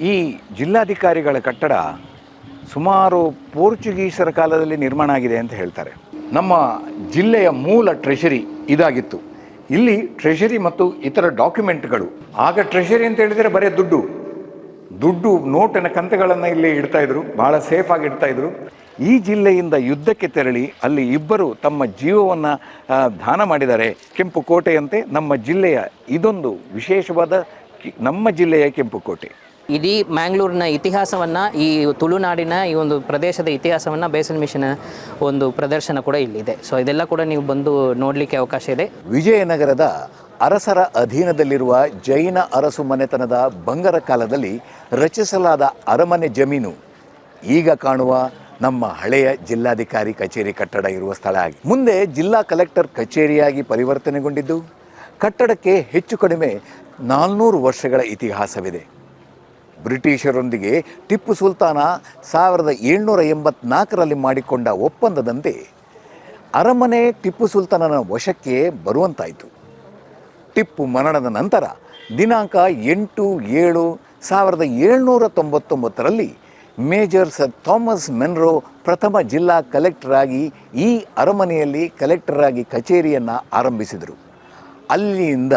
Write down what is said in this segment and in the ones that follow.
ಈ ಜಿಲ್ಲಾಧಿಕಾರಿಗಳ ಕಟ್ಟಡ ಸುಮಾರು ಪೋರ್ಚುಗೀಸರ ಕಾಲದಲ್ಲಿ ನಿರ್ಮಾಣ ಆಗಿದೆ ಅಂತ ಹೇಳ್ತಾರೆ. ನಮ್ಮ ಜಿಲ್ಲೆಯ ಮೂಲ ಟ್ರೆಷರಿ ಇದಾಗಿತ್ತು. ಇಲ್ಲಿ ಟ್ರೆಷರಿ ಮತ್ತು ಇತರ ಡಾಕ್ಯುಮೆಂಟ್ಗಳು. ಆಗ ಟ್ರೆಷರಿ ಅಂತ ಹೇಳಿದರೆ ಬರೀ ದುಡ್ಡು. ದುಡ್ಡು ನೋಟಿನ ಕಂತೆಗಳನ್ನು ಇಲ್ಲಿ ಇಡ್ತಾ ಇದ್ರು. ಬಹಳ ಸೇಫ್ ಆಗಿ ಇಡ್ತಾ ಇದ್ರು. ಈ ಜಿಲ್ಲೆಯಿಂದ ಯುದ್ಧಕ್ಕೆ ತೆರಳಿ ಅಲ್ಲಿ ಇಬ್ಬರು ತಮ್ಮ ಜೀವವನ್ನು ದಾನ ಮಾಡಿದ್ದಾರೆ. ಕೆಂಪು ಕೋಟೆಯಂತೆ ನಮ್ಮ ಜಿಲ್ಲೆಯ ಇದೊಂದು ವಿಶೇಷವಾದ ನಮ್ಮ ಜಿಲ್ಲೆಯ ಕೆಂಪು ಕೋಟೆ. ಇಡೀ ಮ್ಯಾಂಗ್ಳೂರಿನ ಇತಿಹಾಸವನ್ನು, ಈ ತುಳುನಾಡಿನ ಈ ಒಂದು ಪ್ರದೇಶದ ಇತಿಹಾಸವನ್ನು ಬೇಸನ್ ಮಿಷನ್ ಒಂದು ಪ್ರದರ್ಶನ ಕೂಡ ಇಲ್ಲಿದೆ. ಸೊ ಇದೆಲ್ಲ ಕೂಡ ನೀವು ಬಂದು ನೋಡಲಿಕ್ಕೆ ಅವಕಾಶ ಇದೆ. ವಿಜಯನಗರದ ಅರಸರ ಅಧೀನದಲ್ಲಿರುವ ಜೈನ ಅರಸು ಮನೆತನದ ಬಂಗರ ಕಾಲದಲ್ಲಿ ರಚಿಸಲಾದ ಅರಮನೆ ಜಮೀನು ಈಗ ಕಾಣುವ ನಮ್ಮ ಹಳೆಯ ಜಿಲ್ಲಾಧಿಕಾರಿ ಕಚೇರಿ ಕಟ್ಟಡ ಇರುವ ಸ್ಥಳ ಆಗಿ. ಮುಂದೆ ಜಿಲ್ಲಾ ಕಲೆಕ್ಟರ್ ಕಚೇರಿಯಾಗಿ ಪರಿವರ್ತನೆಗೊಂಡಿದ್ದು, ಕಟ್ಟಡಕ್ಕೆ ಹೆಚ್ಚು ಕಡಿಮೆ ನಾಲ್ನೂರು ವರ್ಷಗಳ ಇತಿಹಾಸವಿದೆ. ಬ್ರಿಟಿಷರೊಂದಿಗೆ ಟಿಪ್ಪು ಸುಲ್ತಾನ ಸಾವಿರದ ಏಳ್ನೂರ ಎಂಬತ್ನಾಲ್ಕರಲ್ಲಿ ಮಾಡಿಕೊಂಡ ಒಪ್ಪಂದದಂತೆ ಅರಮನೆ ಟಿಪ್ಪು ಸುಲ್ತಾನನ ವಶಕ್ಕೆ ಬರುವಂತಾಯಿತು. ಟಿಪ್ಪು ಮರಣದ ನಂತರ ದಿನಾಂಕ ಎಂಟು ಏಳು ಸಾವಿರದ ಏಳ್ನೂರ ತೊಂಬತ್ತೊಂಬತ್ತರಲ್ಲಿ ಮೇಜರ್ ಸರ್ ಥಾಮಸ್ ಮೆನ್ರೋ ಪ್ರಥಮ ಜಿಲ್ಲಾ ಕಲೆಕ್ಟರ್ ಆಗಿ ಈ ಅರಮನೆಯಲ್ಲಿ ಕಲೆಕ್ಟರಾಗಿ ಕಚೇರಿಯನ್ನು ಆರಂಭಿಸಿದರು. ಅಲ್ಲಿಯಿಂದ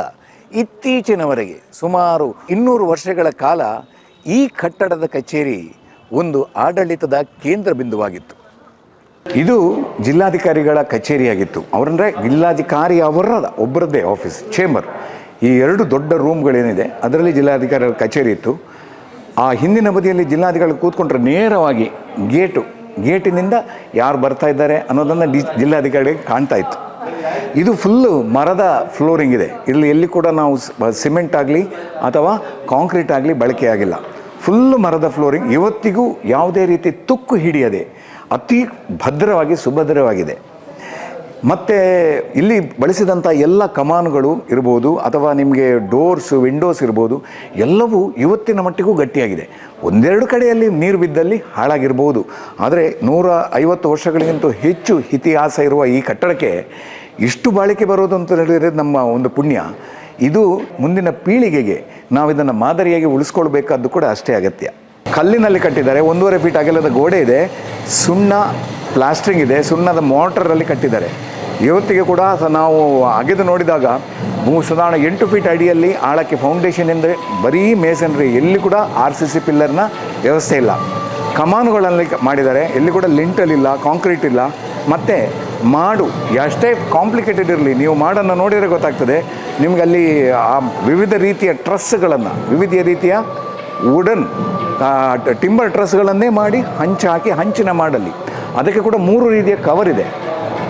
ಇತ್ತೀಚಿನವರೆಗೆ ಸುಮಾರು ಇನ್ನೂರು ವರ್ಷಗಳ ಕಾಲ ಈ ಕಟ್ಟಡದ ಕಚೇರಿ ಒಂದು ಆಡಳಿತದ ಕೇಂದ್ರ ಬಿಂದುವಾಗಿತ್ತು. ಇದು ಜಿಲ್ಲಾಧಿಕಾರಿಗಳ ಕಚೇರಿಯಾಗಿತ್ತು. ಅವರಂದರೆ ಜಿಲ್ಲಾಧಿಕಾರಿ ಅವರದ ಒಬ್ಬರದ್ದೇ ಆಫೀಸ್ ಚೇಂಬರ್ ಈ ಎರಡು ದೊಡ್ಡ ರೂಮ್ಗಳೇನಿದೆ ಅದರಲ್ಲಿ ಜಿಲ್ಲಾಧಿಕಾರಿಗಳ ಕಚೇರಿ ಇತ್ತು. ಆ ಹಿಂದಿನ ಬದಿಯಲ್ಲಿ ಜಿಲ್ಲಾಧಿಕಾರಿಗಳು ಕೂತ್ಕೊಂಡ್ರೆ ನೇರವಾಗಿ ಗೇಟು, ಗೇಟಿನಿಂದ ಯಾರು ಬರ್ತಾ ಇದ್ದಾರೆ ಅನ್ನೋದನ್ನು ಡಿ ಜಿಲ್ಲಾಧಿಕಾರಿಗೆ ಕಾಣ್ತಾ ಇತ್ತು. ಇದು ಫುಲ್ಲು ಮರದ ಫ್ಲೋರಿಂಗ್ ಇದೆ. ಇಲ್ಲಿ, ಎಲ್ಲಿ ಕೂಡ ನಾವು ಸಿಮೆಂಟ್ ಆಗಲಿ ಅಥವಾ ಕಾಂಕ್ರೀಟ್ ಆಗಲಿ ಬಳಕೆಯಾಗಿಲ್ಲ ಫುಲ್ಲು ಮರದ ಫ್ಲೋರಿಂಗ್, ಇವತ್ತಿಗೂ ಯಾವುದೇ ರೀತಿ ತುಕ್ಕು ಹಿಡಿಯದೆ, ಅತಿ ಭದ್ರವಾಗಿ ಸುಭದ್ರವಾಗಿದೆ. ಮತ್ತು ಇಲ್ಲಿ ಬಳಸಿದಂಥ ಎಲ್ಲ ಕಮಾನುಗಳು ಇರ್ಬೋದು, ಅಥವಾ ನಿಮಗೆ ಡೋರ್ಸ್, ವಿಂಡೋಸ್ ಇರ್ಬೋದು, ಎಲ್ಲವೂ ಇವತ್ತಿನ ಮಟ್ಟಿಗೂ ಗಟ್ಟಿಯಾಗಿದೆ. ಒಂದೆರಡು ಕಡೆಯಲ್ಲಿ ನೀರು ಬಿದ್ದಲ್ಲಿ ಹಾಳಾಗಿರ್ಬೋದು. ಆದರೆ ನೂರ ಐವತ್ತು ವರ್ಷಗಳಿಗಿಂತ ಹೆಚ್ಚು ಇತಿಹಾಸ ಇರುವ ಈ ಕಟ್ಟಡಕ್ಕೆ ಇಷ್ಟು ಬಾಳಿಕೆ ಬರೋದು ಅಂತ ಹೇಳಿದರೆ ನಮ್ಮ ಒಂದು ಪುಣ್ಯ. ಇದು ಮುಂದಿನ ಪೀಳಿಗೆಗೆ ನಾವು ಇದನ್ನು ಮಾದರಿಯಾಗಿ ಉಳಿಸ್ಕೊಳ್ಬೇಕಾದ್ದು ಕೂಡ ಅಷ್ಟೇ ಅಗತ್ಯ. ಕಲ್ಲಿನಲ್ಲಿ ಕಟ್ಟಿದ್ದಾರೆ, ಒಂದೂವರೆ ಫೀಟ್ ಅಗಲದ ಗೋಡೆ ಇದೆ, ಸುಣ್ಣ ಪ್ಲಾಸ್ಟ್ರಿಂಗ್ ಇದೆ, ಸುಣ್ಣದ ಮೋಟರಲ್ಲಿ ಕಟ್ಟಿದ್ದಾರೆ. ಇವತ್ತಿಗೆ ಕೂಡ ನಾವು ಅಗೆದು ನೋಡಿದಾಗ ಮೂ ಸಾಧಾರಣ ಎಂಟು ಫೀಟ್ ಅಡಿಯಲ್ಲಿ ಆಳಕ್ಕೆ ಫೌಂಡೇಶನ್ ಎಂದರೆ ಬರೀ ಮೇಸನ್ರಿ ಎಲ್ಲಿ ಕೂಡ ಆರ್ ಸಿ ಸಿ ಪಿಲ್ಲರ್ನ ವ್ಯವಸ್ಥೆ ಇಲ್ಲ. ಕಮಾನುಗಳಲ್ಲಿ ಮಾಡಿದ್ದಾರೆ, ಎಲ್ಲಿ ಕೂಡ ಲಿಂಟಲ್ ಇಲ್ಲ ಕಾಂಕ್ರೀಟ್ ಇಲ್ಲ. ಮತ್ತು ಮಾಡು, ಎಷ್ಟೇ ಕಾಂಪ್ಲಿಕೇಟೆಡ್ ಇರಲಿ, ನೀವು ಮಾಡನ್ನು ನೋಡಿದರೆ ಗೊತ್ತಾಗ್ತದೆ. ನಿಮ್ಗೆ ಅಲ್ಲಿ ಆ ವಿವಿಧ ರೀತಿಯ ಟ್ರಸ್ಗಳನ್ನು ವಿವಿಧ ರೀತಿಯ ವುಡನ್ ಟಿಂಬರ್ ಟ್ರಸ್ಗಳನ್ನೇ ಮಾಡಿ ಹಂಚು ಹಾಕಿ ಹಂಚಿನ ಮಾಡಲಿ. ಅದಕ್ಕೆ ಕೂಡ ಮೂರು ರೀತಿಯ ಕವರ್ ಇದೆ.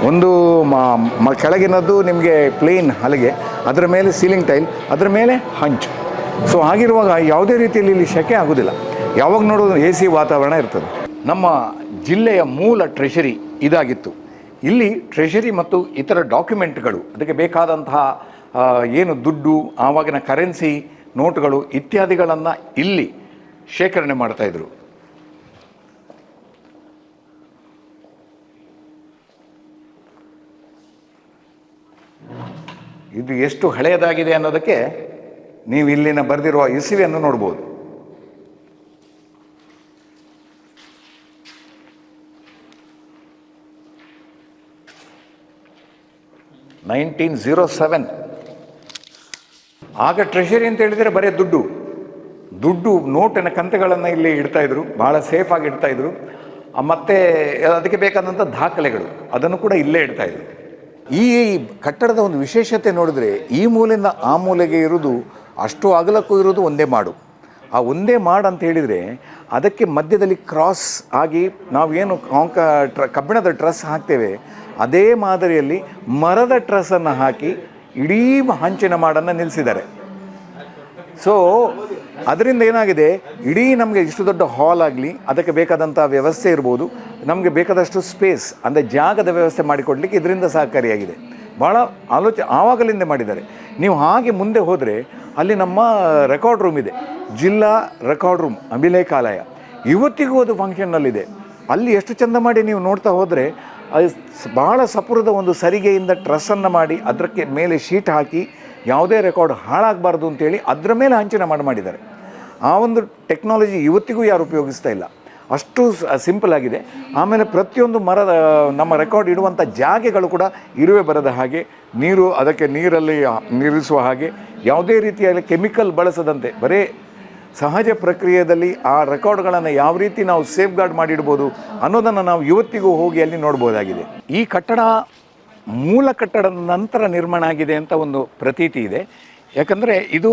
ಒಂದು ಮ- ಕೆಳಗಿನದ್ದು ನಿಮಗೆ ಪ್ಲೇನ್ ಹಲಗೆ, ಅದರ ಮೇಲೆ ಸೀಲಿಂಗ್ ಟೈಲ್, ಅದರ ಮೇಲೆ ಹಂಚು. ಸೊ ಹಾಗಿರುವಾಗ ಯಾವುದೇ ರೀತಿಯಲ್ಲಿ ಇಲ್ಲಿ ಶೆಕೆ ಆಗೋದಿಲ್ಲ. ಯಾವಾಗ ನೋಡೋದು ಎ ಸಿ ವಾತಾವರಣ ಇರ್ತದೆ. ನಮ್ಮ ಜಿಲ್ಲೆಯ ಮೂಲ ಟ್ರೆಷರಿ ಇದಾಗಿತ್ತು. ಇಲ್ಲಿ ಟ್ರೆಷರಿ ಮತ್ತು ಇತರ ಡಾಕ್ಯುಮೆಂಟ್ಗಳು, ಅದಕ್ಕೆ ಬೇಕಾದಂತಹ ಏನು ದುಡ್ಡು, ಆವಾಗಿನ ಕರೆನ್ಸಿ, ನೋಟುಗಳು ಇತ್ಯಾದಿಗಳನ್ನು ಇಲ್ಲಿ ಶೇಖರಣೆ ಮಾಡ್ತಾಯಿದ್ರು ಇದು ಎಷ್ಟು ಹಳೆಯದಾಗಿದೆ ಅನ್ನೋದಕ್ಕೆ ನೀವು ಇಲ್ಲಿನ ಬರೆದಿರುವ ಇಸುವೆಯನ್ನು ನೋಡ್ಬೋದು. ನೈನ್ಟೀನ್ ಝೀರೋ ಸೆವೆನ್ ಆಗ ಟ್ರೆಷರಿ ಅಂತ ಹೇಳಿದರೆ ಬರೀ ದುಡ್ಡು. ದುಡ್ಡು ನೋಟಿನ ಕಂತೆಗಳನ್ನು ಇಲ್ಲಿ ಇಡ್ತಾ ಇದ್ರು ಭಾಳ ಸೇಫ್ ಆಗಿ ಇಡ್ತಾ ಇದ್ರು. ಮತ್ತೆ ಅದಕ್ಕೆ ಬೇಕಾದಂಥ ದಾಖಲೆಗಳು, ಅದನ್ನು ಕೂಡ ಇಲ್ಲೇ ಇಡ್ತಾ ಇದ್ರು. ಈ ಕಟ್ಟಡದ ಒಂದು ವಿಶೇಷತೆ ನೋಡಿದ್ರೆ ಈ ಮೂಲೆಯಿಂದ ಆ ಮೂಲೆಗೆ ಇರೋದು, ಅಷ್ಟು ಅಗಲಕ್ಕೂ ಇರೋದು ಒಂದೇ ಮಾಡು. ಆ ಒಂದೇ ಮಾಡು ಅಂತ ಹೇಳಿದರೆ ಅದಕ್ಕೆ ಮಧ್ಯದಲ್ಲಿ ಕ್ರಾಸ್ ಆಗಿ ನಾವೇನು ಕಾಂಕ ಟ್ರ ಕಬ್ಬಿಣದ ಟ್ರಸ್ ಹಾಕ್ತೇವೆ, ಅದೇ ಮಾದರಿಯಲ್ಲಿ ಮರದ ಟ್ರಸ್ಸನ್ನು ಹಾಕಿ ಇಡೀ ಹಂಚಿನ ಮಾಡನ್ನು ನಿಲ್ಲಿಸಿದ್ದಾರೆ ಸೊ ಅದರಿಂದ ಏನಾಗಿದೆ? ಇಡೀ ನಮಗೆ ಇಷ್ಟು ದೊಡ್ಡ ಹಾಲ್ ಆಗಲಿ, ಅದಕ್ಕೆ ಬೇಕಾದಂಥ ವ್ಯವಸ್ಥೆ ಇರ್ಬೋದು. ನಮಗೆ ಬೇಕಾದಷ್ಟು ಸ್ಪೇಸ್ ಅಂದರೆ ಜಾಗದ ವ್ಯವಸ್ಥೆ ಮಾಡಿಕೊಡ್ಲಿಕ್ಕೆ ಇದರಿಂದ ಸಹಕಾರಿಯಾಗಿದೆ. ಭಾಳ ಆಲೋಚನೆ ಆವಾಗಲಿಂದ ಮಾಡಿದ್ದಾರೆ. ನೀವು ಹಾಗೆ ಮುಂದೆ ಹೋದರೆ, ಅಲ್ಲಿ ನಮ್ಮ ರೆಕಾರ್ಡ್ ರೂಮ್ ಇದೆ. ಜಿಲ್ಲಾ ರೆಕಾರ್ಡ್ ರೂಮ್ ಅಭಿಲೇಖಾಲಯ. ಇವತ್ತಿಗೂ ಅದು ಫಂಕ್ಷನ್ನಲ್ಲಿದೆ ಅಲ್ಲಿ ಎಷ್ಟು ಚಂದ ಮಾಡಿ ನೀವು ನೋಡ್ತಾ ಹೋದರೆ ಅದು ಭಾಳ ಸಪುರದ ಒಂದು ಸರಿಗೆಯಿಂದ ಟ್ರಸ್ಸನ್ನು ಮಾಡಿ, ಅದಕ್ಕೆ ಮೇಲೆ ಶೀಟ್ ಹಾಕಿ ಯಾವುದೇ ರೆಕಾರ್ಡ್ ಹಾಳಾಗಬಾರ್ದು ಅಂತೇಳಿ ಅದರ ಮೇಲೆ ಹಂಚಿನ ಮಾಡಿ ಮಾಡಿದ್ದಾರೆ. ಆ ಒಂದು ಟೆಕ್ನಾಲಜಿ ಇವತ್ತಿಗೂ ಯಾರು ಉಪಯೋಗಿಸ್ತಾ ಇಲ್ಲ. ಅಷ್ಟು ಸಿಂಪಲ್ ಆಗಿದೆ. ಆಮೇಲೆ ಪ್ರತಿಯೊಂದು ಮರದ, ನಮ್ಮ ರೆಕಾರ್ಡ್ ಇಡುವಂಥ ಜಾಗೆಗಳು ಕೂಡ ಇರುವೆ ಬರದ ಹಾಗೆ, ನೀರು ಅದಕ್ಕೆ ನೀರಲ್ಲಿ ನೀರಿಸುವ ಹಾಗೆ, ಯಾವುದೇ ರೀತಿಯಲ್ಲಿ ಕೆಮಿಕಲ್ ಬಳಸದಂತೆ, ಬರೀ ಸಹಜ ಪ್ರಕ್ರಿಯೆಯಲ್ಲಿ ಆ ರೆಕಾರ್ಡ್ಗಳನ್ನು ಯಾವ ರೀತಿ ನಾವು ಸೇಫ್ ಗಾರ್ಡ್ ಮಾಡಿಡ್ಬೋದು ಅನ್ನೋದನ್ನು ನಾವು ಇವತ್ತಿಗೂ ಹೋಗಿ ಅಲ್ಲಿ ನೋಡ್ಬೋದಾಗಿದೆ. ಈ ಕಟ್ಟಡ ಮೂಲ ಕಟ್ಟಡದ ನಂತರ ನಿರ್ಮಾಣ ಆಗಿದೆ ಅಂತ ಒಂದು ಪ್ರತೀತಿ ಇದೆ. ಯಾಕಂದರೆ ಇದು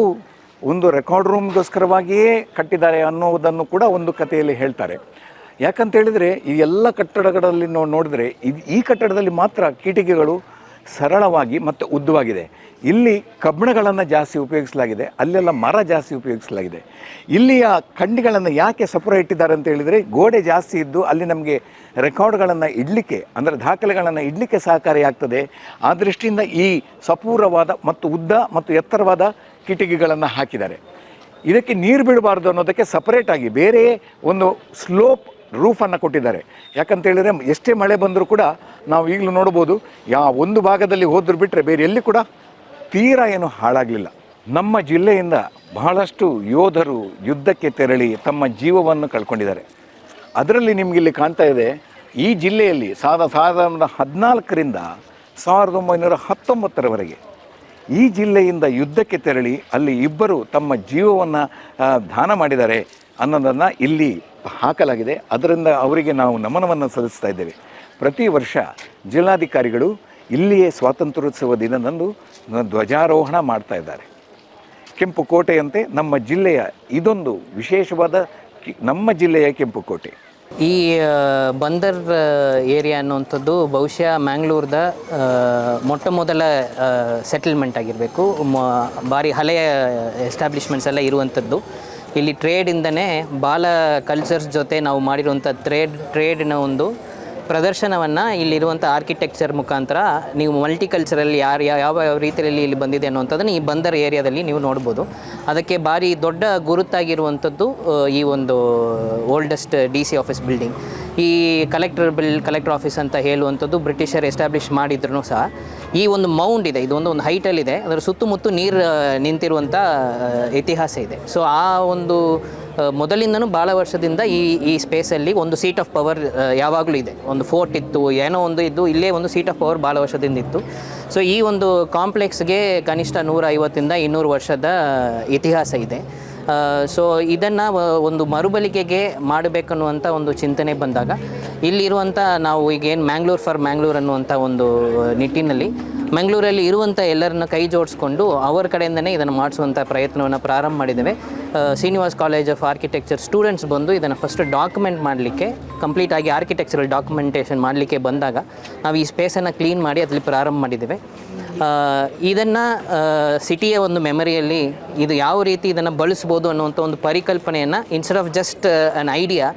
ಒಂದು ರೆಕಾರ್ಡ್ ರೂಮ್ಗೋಸ್ಕರವಾಗಿಯೇ ಕಟ್ಟಿದ್ದಾರೆ ಅನ್ನೋದನ್ನು ಕೂಡ ಒಂದು ಕಥೆಯಲ್ಲಿ ಹೇಳ್ತಾರೆ. ಯಾಕಂತ ಹೇಳಿದರೆ ಈ ಎಲ್ಲ ಕಟ್ಟಡಗಳಲ್ಲಿ ನಾವು ನೋಡಿದ್ರೆ ಇದು ಈ ಕಟ್ಟಡದಲ್ಲಿ ಮಾತ್ರ ಕಿಟಿಕಿಗಳು ಸರಳವಾಗಿ ಮತ್ತು ಉದ್ದವಾಗಿದೆ. ಇಲ್ಲಿ ಕಬ್ಬಿಣಗಳನ್ನು ಜಾಸ್ತಿ ಉಪಯೋಗಿಸಲಾಗಿದೆ, ಅಲ್ಲೆಲ್ಲ ಮರ ಜಾಸ್ತಿ ಉಪಯೋಗಿಸಲಾಗಿದೆ. ಇಲ್ಲಿಯ ಕಂಡಿಗಳನ್ನು ಯಾಕೆ ಸಪ್ರೇಟ್ ಇಟ್ಟಿದ್ದಾರೆ ಅಂತ ಹೇಳಿದರೆ, ಗೋಡೆ ಜಾಸ್ತಿ ಇದ್ದು ಅಲ್ಲಿ ನಮಗೆ ರೆಕಾರ್ಡ್ಗಳನ್ನು ಇಡಲಿಕ್ಕೆ, ಅಂದರೆ ದಾಖಲೆಗಳನ್ನು ಇಡಲಿಕ್ಕೆ ಸಹಕಾರಿಯಾಗ್ತದೆ ಆ ದೃಷ್ಟಿಯಿಂದ ಈ ಸಪೂರವಾದ ಮತ್ತು ಉದ್ದ ಮತ್ತು ಎತ್ತರವಾದ ಕಿಟಕಿಗಳನ್ನು ಹಾಕಿದ್ದಾರೆ. ಇದಕ್ಕೆ ನೀರು ಬಿಡಬಾರ್ದು ಅನ್ನೋದಕ್ಕೆ ಸಪರೇಟಾಗಿ ಬೇರೆ ಒಂದು ಸ್ಲೋಪ್ ರೂಫನ್ನು ಕೊಟ್ಟಿದ್ದಾರೆ. ಯಾಕಂತ ಹೇಳಿದರೆ ಎಷ್ಟೇ ಮಳೆ ಬಂದರೂ ಕೂಡ ನಾವು ಈಗಲೂ ನೋಡ್ಬೋದು ಯಾ ಒಂದು ಭಾಗದಲ್ಲಿ ಹೋದ್ರು ಬಿಟ್ಟರೆ ಬೇರೆ ಎಲ್ಲಿ ಕೂಡ ತೀರಾ ಏನು ಹಾಳಾಗಲಿಲ್ಲ. ನಮ್ಮ ಜಿಲ್ಲೆಯಿಂದ ಬಹಳಷ್ಟು ಯೋಧರು ಯುದ್ಧಕ್ಕೆ ತೆರಳಿ ತಮ್ಮ ಜೀವವನ್ನು ಕಳ್ಕೊಂಡಿದ್ದಾರೆ. ಅದರಲ್ಲಿ ನಿಮಗಿಲ್ಲಿ ಕಾಣ್ತಾ ಇದೆ, ಈ ಜಿಲ್ಲೆಯಲ್ಲಿ ಸಾವಿರದ ಸಾವಿರದ ಹದಿನಾಲ್ಕರಿಂದ ಸಾವಿರದ ಒಂಬೈನೂರ ಹತ್ತೊಂಬತ್ತರವರೆಗೆ ಈ ಜಿಲ್ಲೆಯಿಂದ ಯುದ್ಧಕ್ಕೆ ತೆರಳಿ ಅಲ್ಲಿ ಇಬ್ಬರು ತಮ್ಮ ಜೀವವನ್ನು ದಾನ ಮಾಡಿದ್ದಾರೆ ಅನ್ನೋದನ್ನು ಇಲ್ಲಿ ಹಾಕಲಾಗಿದೆ. ಅದರಿಂದ ಅವರಿಗೆ ನಾವು ನಮನವನ್ನು ಸಲ್ಲಿಸ್ತಾ ಇದ್ದೇವೆ. ಪ್ರತಿ ವರ್ಷ ಜಿಲ್ಲಾಧಿಕಾರಿಗಳು ಇಲ್ಲಿಯೇ ಸ್ವಾತಂತ್ರ್ಯೋತ್ಸವ ದಿನದಂದು ಧ್ವಜಾರೋಹಣ ಮಾಡ್ತಾ ಇದ್ದಾರೆ. ಕೆಂಪು ಕೋಟೆಯಂತೆ ನಮ್ಮ ಜಿಲ್ಲೆಯ ಇದೊಂದು ವಿಶೇಷವಾದ ನಮ್ಮ ಜಿಲ್ಲೆಯ ಕೆಂಪು ಕೋಟೆ. ಈ ಬಂದರ್ ಏರಿಯಾ ಅನ್ನುವಂಥದ್ದು ಬಹುಶಃ ಮ್ಯಾಂಗ್ಳೂರ್ದ ಮೊಟ್ಟ ಮೊದಲ ಸೆಟಲ್ಮೆಂಟ್ ಆಗಿರಬೇಕು. ಭಾರಿ ಹಳೆಯ ಎಸ್ಟಾಬ್ಲಿಷ್ಮೆಂಟ್ಸ್ ಎಲ್ಲ ಇರುವಂಥದ್ದು. ಇಲ್ಲಿ ಟ್ರೇಡಿಂದನೇ ಬಾಲ ಕಲ್ಚರ್ಸ್ ಜೊತೆ ನಾವು ಮಾಡಿರುವಂಥ ಟ್ರೇಡ್ ಟ್ರೇಡಿನ ಒಂದು ಪ್ರದರ್ಶನವನ್ನು ಇಲ್ಲಿರುವಂಥ ಆರ್ಕಿಟೆಕ್ಚರ್ ಮುಖಾಂತರ ನೀವು ಮಲ್ಟಿಕಲ್ಚರಲ್ಲಿ ಯಾರು ಯಾವ ಯಾವ ರೀತಿಯಲ್ಲಿ ಇಲ್ಲಿ ಬಂದಿದೆ ಅನ್ನುವಂಥದ್ದನ್ನು ಈ ಬಂದರ್ ಏರಿಯಾದಲ್ಲಿ ನೀವು ನೋಡ್ಬೋದು. ಅದಕ್ಕೆ ಭಾರಿ ದೊಡ್ಡ ಗುರುತಾಗಿರುವಂಥದ್ದು ಈ ಒಂದು, oldest D C office building ಈ ಕಲೆಕ್ಟರ್ ಬಿಲ್ ಕಲೆಕ್ಟರ್ ಆಫೀಸ್ ಅಂತ ಹೇಳುವಂಥದ್ದು ಬ್ರಿಟಿಷರ್ ಎಸ್ಟಾಬ್ಲಿಷ್ ಮಾಡಿದ್ರು ಸಹ ಈ ಒಂದು ಮೌಂಡ್ ಇದೆ, ಇದೊಂದು ಒಂದು ಹೈಟಲ್ಲಿದೆ ಅದರ ಸುತ್ತಮುತ್ತ ನೀರು ನಿಂತಿರುವಂಥ ಇತಿಹಾಸ ಇದೆ. ಸೊ ಆ ಒಂದು ಮೊದಲಿಂದನೂ ಭಾಳ ವರ್ಷದಿಂದ ಈ ಈ ಸ್ಪೇಸಲ್ಲಿ ಒಂದು ಸೀಟ್ ಆಫ್ ಪವರ್ ಯಾವಾಗಲೂ ಇದೆ. ಒಂದು ಫೋರ್ಟ್ ಇತ್ತು, ಏನೋ ಒಂದು ಇದ್ದು, ಇಲ್ಲೇ ಒಂದು ಸೀಟ್ ಆಫ್ ಪವರ್ ಭಾಳ ವರ್ಷದಿಂದ ಇತ್ತು. ಸೊ ಈ ಒಂದು ಕಾಂಪ್ಲೆಕ್ಸ್ಗೆ ಕನಿಷ್ಠ ನೂರ ಐವತ್ತಿಂದ ಇನ್ನೂರು ವರ್ಷದ ಇತಿಹಾಸ ಇದೆ. ಸೊ ಇದನ್ನು ಒಂದು ಮರುಬಳಿಕೆಗೆ ಮಾಡಬೇಕನ್ನುವಂಥ ಒಂದು ಚಿಂತನೆ ಬಂದಾಗ ಇಲ್ಲಿರುವಂಥ ನಾವು ಈಗೇನು ಮ್ಯಾಂಗ್ಳೂರ್ ಫಾರ್ ಮ್ಯಾಂಗ್ಳೂರ್ ಅನ್ನುವಂಥ ಒಂದು ನಿಟ್ಟಿನಲ್ಲಿ ಮಂಗಳೂರಲ್ಲಿ ಇರುವಂಥ ಎಲ್ಲರನ್ನ ಕೈ ಜೋಡಿಸ್ಕೊಂಡು ಅವರ ಕಡೆಯಿಂದನೇ ಇದನ್ನು ಮಾಡಿಸುವಂಥ ಪ್ರಯತ್ನವನ್ನು ಪ್ರಾರಂಭ ಮಾಡಿದ್ದೇವೆ. Srinivas college of architecture students ಬಂದು ಇದನ್ನು ಫಸ್ಟ್ ಡಾಕ್ಯುಮೆಂಟ್ ಮಾಡಲಿಕ್ಕೆ ಕಂಪ್ಲೀಟ್ ಆಗಿ ಆರ್ಕಿಟೆಕ್ಚರಲ್ ಡಾಕ್ಯುಮೆಂಟೇಷನ್ ಮಾಡಲಿಕ್ಕೆ ಬಂದಾಗ ನಾವು ಈ ಸ್ಪೇಸನ್ನು ಕ್ಲೀನ್ ಮಾಡಿ ಅದರಲ್ಲಿ ಪ್ರಾರಂಭ ಮಾಡಿದ್ದೇವೆ. ಇದನ್ನು ಸಿಟಿಯ ಒಂದು ಮೆಮರಿಯಲ್ಲಿ ಇದು ಯಾವ ರೀತಿ ಇದನ್ನು ಬಳಸ್ಬೋದು ಅನ್ನುವಂಥ ಒಂದು ಪರಿಕಲ್ಪನೆಯನ್ನು instead of just an idea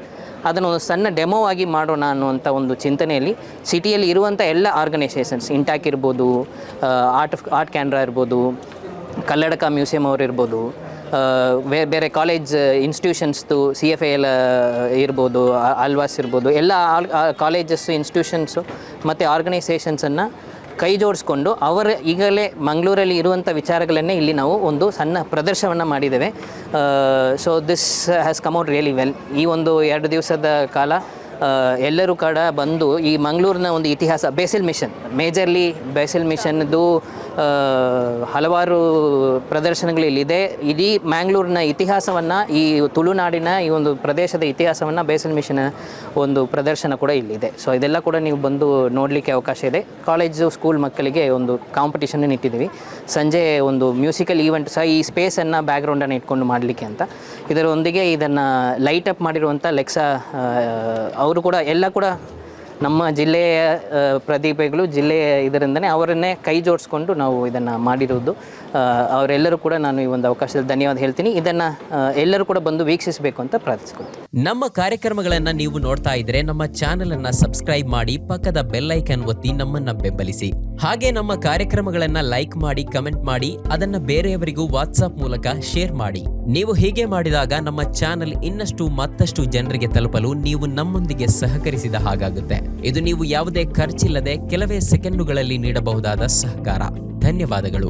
ಅದನ್ನು ಒಂದು ಸಣ್ಣ ಡೆಮೋ ಆಗಿ ಮಾಡೋಣ ಅನ್ನುವಂಥ ಒಂದು ಚಿಂತನೆಯಲ್ಲಿ ಸಿಟಿಯಲ್ಲಿ ಇರುವಂಥ ಎಲ್ಲ ಆರ್ಗನೈಸೇಷನ್ಸ್ ಇಂಟ್ಯಾಕ್ ಇರ್ಬೋದು ಆರ್ಟ್ ಆಫ್ ಆರ್ಟ್ ಕ್ಯಾನ್ರಾ ಇರ್ಬೋದು ಕಲ್ಲಡಕ ಮ್ಯೂಸಿಯಂ ಅವ್ರು ಇರ್ಬೋದು ಬೇರೆ ಬೇರೆ ಕಾಲೇಜ್ ಇನ್ಸ್ಟಿಟ್ಯೂಷನ್ಸ್ದು ಸಿ ಎಫ್ ಎಲ್ ಇರ್ಬೋದು ಅಲ್ವಾಸ್ ಇರ್ಬೋದು, ಎಲ್ಲ ಕಾಲೇಜಸ್ಸು ಇನ್ಸ್ಟಿಟ್ಯೂಷನ್ಸು ಮತ್ತು ಆರ್ಗನೈಸೇಷನ್ಸನ್ನು ಕೈ ಜೋಡಿಸ್ಕೊಂಡು ಅವರ ಈಗಲೇ ಮಂಗಳೂರಲ್ಲಿ ಇರುವಂಥ ವಿಚಾರಗಳನ್ನೇ ಇಲ್ಲಿ ನಾವು ಒಂದು ಸಣ್ಣ ಪ್ರದರ್ಶನವನ್ನು ಮಾಡಿದ್ದೇವೆ. So this has come out really well ಈ ಒಂದು ಎರಡು ದಿವಸದ ಕಾಲ ಎಲ್ಲರೂ ಕೂಡ ಬಂದು ಈ ಮಂಗಳೂರಿನ ಒಂದು ಇತಿಹಾಸ ಬೇಸಿಲ್ ಮಿಷನ್ ಮೇಜರ್ಲಿ ಬೇಸಿಲ್ ಮಿಷನ್ದು ಹಲವಾರು ಪ್ರದರ್ಶನಗಳಿಲ್ಲಿದೆ. ಇಡೀ ಮ್ಯಾಂಗ್ಳೂರಿನ ಇತಿಹಾಸವನ್ನು, ಈ ತುಳುನಾಡಿನ, ಈ ಒಂದು ಪ್ರದೇಶದ ಇತಿಹಾಸವನ್ನು ಬೇಸನ್ ಮಿಷನ್ ಒಂದು ಪ್ರದರ್ಶನ ಕೂಡ ಇಲ್ಲಿದೆ. ಸೊ ಇದೆಲ್ಲ ಕೂಡ ನೀವು ಬಂದು ನೋಡಲಿಕ್ಕೆ ಅವಕಾಶ ಇದೆ. ಕಾಲೇಜು, ಸ್ಕೂಲ್ ಮಕ್ಕಳಿಗೆ ಒಂದು ಕಾಂಪಿಟೇಷನ್ ಇಟ್ಟಿದ್ದೀವಿ. ಸಂಜೆ ಒಂದು ಮ್ಯೂಸಿಕಲ್ ಈವೆಂಟ್ ಸಹ ಈ ಸ್ಪೇಸನ್ನು ಬ್ಯಾಕ್ಗ್ರೌಂಡನ್ನು ಇಟ್ಕೊಂಡು ಮಾಡಲಿಕ್ಕೆ ಅಂತ. ಇದರೊಂದಿಗೆ ಇದನ್ನು ಲೈಟ್ ಅಪ್ ಮಾಡಿರುವಂಥ ಲೆಕ್ಸಾ ಅವರು ಕೂಡ, ಎಲ್ಲ ಕೂಡ ನಮ್ಮ ಜಿಲ್ಲೆಯ ಪ್ರತಿಭೆಗಳು ಜಿಲ್ಲೆಯ ಇದರಿಂದನೇ ಅವರನ್ನೇ ಕೈ ಜೋಡಿಸ್ಕೊಂಡು ನಾವು ಇದನ್ನು ಮಾಡಿರುವುದು ಆ, ಅವರೆಲ್ಲರೂ ಕೂಡ ನಾನು ಈ ಒಂದು ಅವಕಾಶದಲ್ಲಿ ಧನ್ಯವಾದ ಹೇಳ್ತೀನಿ. ಇದನ್ನು ಎಲ್ಲರೂ ಕೂಡ ಬಂದು ವೀಕ್ಷಿಸಬೇಕು ಅಂತ ಪ್ರಾರ್ಥಿಸ್ಕೊಳ್ತೀನಿ. ನಮ್ಮ ಕಾರ್ಯಕ್ರಮಗಳನ್ನು ನೀವು ನೋಡ್ತಾ ಇದ್ರೆ ನಮ್ಮ ಚಾನೆಲ್ ಅನ್ನ ಸಬ್ಸ್ಕ್ರೈಬ್ ಮಾಡಿ ಪಕ್ಕದ ಬೆಲ್ ಐಕನ್ ಒತ್ತಿ ನಮ್ಮನ್ನ ಬೆಂಬಲಿಸಿ. ಹಾಗೆ ನಮ್ಮ ಕಾರ್ಯಕ್ರಮಗಳನ್ನ ಲೈಕ್ ಮಾಡಿ, ಕಮೆಂಟ್ ಮಾಡಿ, ಅದನ್ನ ಬೇರೆಯವರಿಗೂ ವಾಟ್ಸ್ಆಪ್ ಮೂಲಕ ಶೇರ್ ಮಾಡಿ. ನೀವು ಹೀಗೆ ಮಾಡಿದಾಗ ನಮ್ಮ ಚಾನೆಲ್ ಇನ್ನಷ್ಟು ಮತ್ತಷ್ಟು ಜನರಿಗೆ ತಲುಪಲು ನೀವು ನಮ್ಮೊಂದಿಗೆ ಸಹಕರಿಸಿದ ಹಾಗಾಗುತ್ತೆ. ಇದು ನೀವು ಯಾವುದೇ ಖರ್ಚಿಲ್ಲದೆ ಕೆಲವೇ ಸೆಕೆಂಡುಗಳಲ್ಲಿ ನೀಡಬಹುದಾದ ಸಹಕಾರ. ಧನ್ಯವಾದಗಳು.